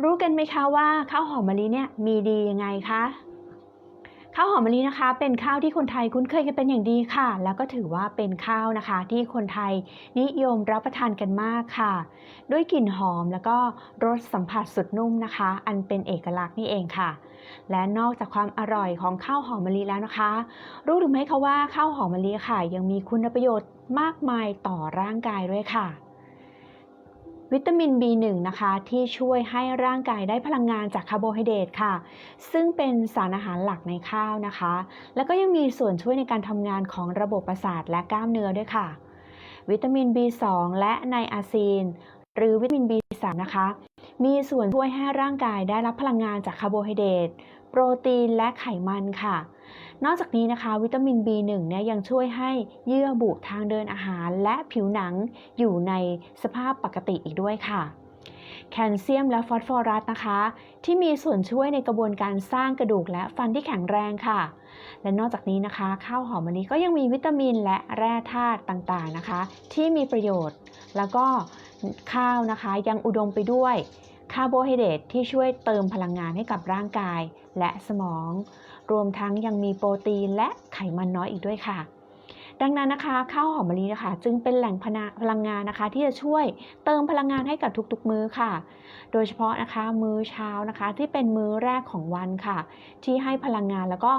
รู้กันไหมคะว่าข้าวหอมมะลิเนี่ยมีดียังไงคะข้าวหอมมะลินะคะ เป็นข้าวที่คนไทยคุ้นเคยกันเป็นอย่างดีค่ะ แล้วก็ถือว่าเป็นข้าวนะคะ ที่คนไทยนิยมรับประทานกันมากค่ะ ด้วยกลิ่นหอมแล้วก็รสสัมผัสสุดนุ่มนะคะ อันเป็นเอกลักษณ์นี่เองค่ะ และนอกจากความอร่อยของข้าวหอมมะลิแล้วนะคะ รู้หรือไม่คะว่าข้าวหอมมะลิค่ะ ยังมีคุณประโยชน์มากมายต่อร่างกายด้วยค่ะ วิตามิน B1 นะคะที่ช่วยให้ร่างกายได้พลังงานจากคาร์โบไฮเดรตค่ะ ซึ่งเป็นสารอาหารหลักในข้าวนะคะ แล้วก็ยังมีส่วนช่วยในการทำงานของระบบประสาทและกล้ามเนื้อด้วยค่ะ วิตามิน B2 และไนอาซีน หรือวิตามิน B3 นะคะ มีส่วนช่วยให้ร่างกายได้รับพลังงานจากคาร์โบไฮเดรตโปรตีนและไขมันค่ะ นอกจากนี้นะคะ วิตามิน B1 เนี่ยยังช่วยให้เยื่อบุทางเดินอาหารและผิวหนังอยู่ในสภาพปกติอีกด้วยค่ะ แคลเซียมและฟอสฟอรัสนะคะ ที่มีส่วนช่วยในกระบวนการสร้างกระดูกและฟันที่แข็งแรงค่ะ และนอกจากนี้นะคะ ข้าวหอมมะลิก็ยังมีวิตามินและแร่ธาตุต่างๆนะคะ ที่มีประโยชน์ แล้วก็ ข้าวนะคะ ยังอุดมไปด้วยคาร์โบไฮเดรตที่ช่วยเติมพลังงานให้กับร่างกายและสมอง รวมทั้งยังมีโปรตีนและไขมันน้อยอีกด้วยค่ะ ดังนั้นนะคะข้าวหอมมะลินะคะ จึงเป็นแหล่งพลังงานนะคะ ที่จะช่วยเติมพลังงานให้กับทุกๆ มื้อค่ะ โดยเฉพาะนะคะมื้อเช้านะคะ ที่เป็นมื้อแรกของวันค่ะ ที่ให้พลังงานแล้วก็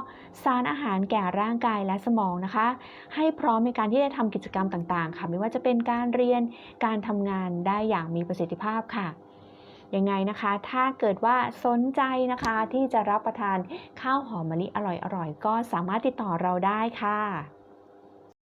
สารอาหารแก่ร่างกายและสมองนะคะ ให้พร้อมในการที่จะทำกิจกรรมต่างๆ ค่ะ ไม่ว่าจะเป็นการเรียนการทำงานได้อย่างมีประสิทธิภาพค่ะยังไงนะคะ ถ้าเกิดว่าสนใจนะคะที่จะรับประทานข้าวหอมมะลิอร่อยๆ ก็สามารถติดต่อเราได้ค่ะ